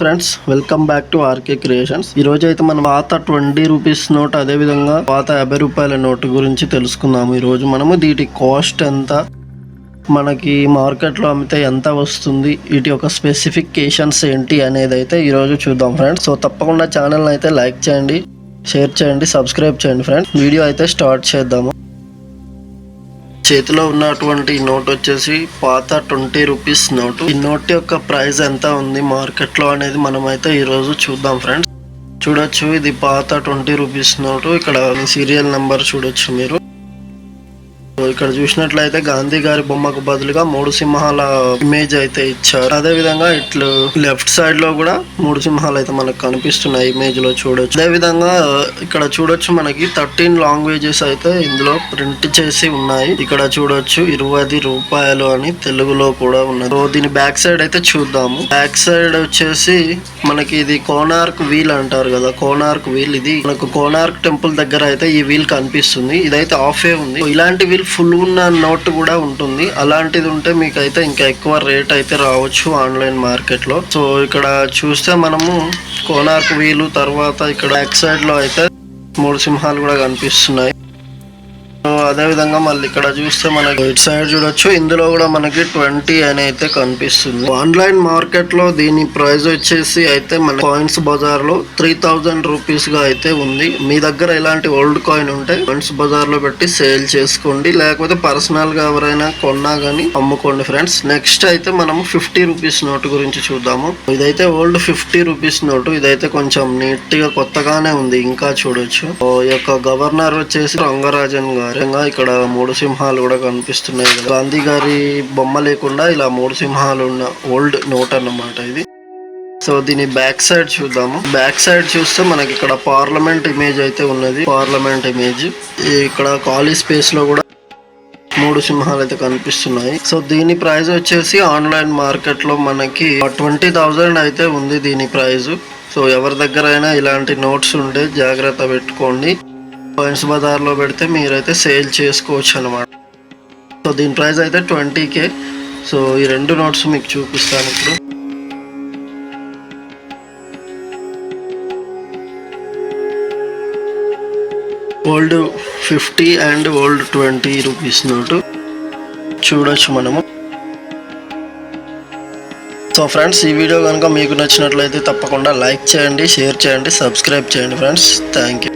Friends welcome back to RK creations. ఈ రోజు అయితే మనం పాత ట్వంటీ రూపీస్ నోట్ అదే విధంగా పాత యాభై రూపాయల నోటు గురించి తెలుసుకుందాము. ఈ రోజు మనము దీటి కాస్ట్ ఎంత మనకి మార్కెట్లో అమ్మితే ఎంత వస్తుంది వీటి యొక్క స్పెసిఫికేషన్స్ ఏంటి అనేది అయితే ఈ రోజు చూద్దాం ఫ్రెండ్స్. సో తప్పకుండా ఛానల్ అయితే లైక్ చేయండి షేర్ చేయండి సబ్స్క్రైబ్ చేయండి ఫ్రెండ్స్. వీడియో అయితే స్టార్ట్ చేద్దాము. చేతిలో ఉన్నటువంటి నోట్ వచ్చేసి పాత ట్వంటీ రూపీస్ నోటు. ఈ నోట్ యొక్క ప్రైస్ ఎంత ఉంది మార్కెట్లో అనేది మనం అయితే ఈ రోజు చూద్దాం ఫ్రెండ్స్. చూడొచ్చు ఇది పాత ట్వంటీ రూపీస్ నోటు. ఇక్కడ సీరియల్ నెంబర్ చూడొచ్చు మీరు. ఇక్కడ చూసినట్లయితే గాంధీ గారి బొమ్మకు బదులుగా మూడు సింహాల ఇమేజ్ అయితే ఇచ్చారు. అదే విధంగా ఇట్లు లెఫ్ట్ సైడ్లో కూడా మూడు సింహాలు అయితే మనకు కనిపిస్తున్నాయి ఇమేజ్లో చూడొచ్చు. అదే విధంగా ఇక్కడ చూడొచ్చు మనకి థర్టీన్ లాంగ్వేజెస్ అయితే ఇందులో ప్రింట్ చేసి ఉన్నాయి. ఇక్కడ చూడొచ్చు ఇరవై రూపాయలు అని తెలుగులో కూడా ఉన్నది. సో దీని బ్యాక్ సైడ్ అయితే చూద్దాము. బ్యాక్ సైడ్ వచ్చేసి మనకి ఇది కోనార్క్ వీల్ అంటారు కదా. కోనార్క్ వీల్ ఇది మనకు కోనార్క్ టెంపుల్ దగ్గర అయితే ఈ వీల్ కనిపిస్తుంది. ఇదైతే ఆఫ్ ఏ ఉంది. ఇలాంటి వీల్ ఫుల్ ఉన్న నోట్ కూడా ఉంటుంది. అలాంటిది ఉంటే మీకు అయితే ఇంకా ఎక్కువ రేట్ అయితే రావచ్చు ఆన్లైన్ మార్కెట్లో సో ఇక్కడ చూస్తే మనము కోనార్క్ వీలు తర్వాత ఇక్కడ బ్యాక్ సైడ్లో అయితే మూడు సింహాలు కూడా కనిపిస్తున్నాయి. అదేవిధంగా అదే విధంగా మళ్ళీ ఇక్కడ చూస్తే మనకి ఇటు సైడ్ చూడొచ్చు. ఇందులో కూడా మనకి ట్వంటీ అని అయితే కనిపిస్తుంది. ఆన్లైన్ మార్కెట్లో దీని ప్రైస్ వచ్చేసి అయితే మన కాయిన్స్ బజార్లో త్రీ థౌజండ్ రూపీస్గా అయితే ఉంది. మీ దగ్గర ఇలాంటి ఓల్డ్ కాయిన్ ఉంటే కాయిన్స్ బజార్లో పెట్టి సేల్ చేసుకోండి. లేకపోతే పర్సనల్గా ఎవరైనా కొన్నా గానీ అమ్ముకోండి ఫ్రెండ్స్ నెక్స్ట్ అయితే మనం ఫిఫ్టీ రూపీస్ నోట్ గురించి చూద్దాము. ఇదైతే ఓల్డ్ ఫిఫ్టీ రూపీస్ నోటు ఇదైతే కొంచెం నీట్గా కొత్తగానే ఉంది. ఇంకా చూడొచ్చు. ఓ ఈ యొక్క గవర్నర్ వచ్చేసి రంగరాజన్ గారు. ఇక్కడ మూడు సింహాలు కూడా కనిపిస్తున్నాయి కదా. గాంధీ గారి బొమ్మ లేకుండా ఇలా మూడు సింహాలు ఉన్న ఓల్డ్ నోట్ అన్నమాట ఇది. సో దీని బ్యాక్ సైడ్ చూద్దాము. బ్యాక్ సైడ్ చూస్తే మనకి ఇక్కడ పార్లమెంట్ ఇమేజ్ అయితే ఉన్నది. Parliament image. ఇక్కడ ఖాళీ స్పేస్లో కూడా మూడు సింహాలు అయితే కనిపిస్తున్నాయి. సో దీని ప్రైస్ వచ్చేసి ఆన్లైన్ మార్కెట్లో మనకి ట్వంటీ థౌజండ్ అయితే ఉంది దీని ప్రైస్. సో ఎవరి దగ్గర అయినా ఇలాంటి నోట్స్ ఉంటే జాగ్రత్త పెట్టుకోండి. పాయింట్స్ బజార్లో పెడితే మీరైతే సేల్ చేసుకోవచ్చు అనమాట సో దీని ప్రైస్ అయితే ట్వంటీ కే సో ఈ రెండు నోట్స్ మీకు చూపిస్తాను ఇప్పుడు. Old fifty and old twenty rupees note చూడొచ్చు మనము. సో ఫ్రెండ్స్ ఈ వీడియో కనుక మీకు నచ్చినట్లయితే తప్పకుండా లైక్ చేయండి షేర్ చేయండి సబ్స్క్రైబ్ చేయండి ఫ్రెండ్స్ థ్యాంక్ యూ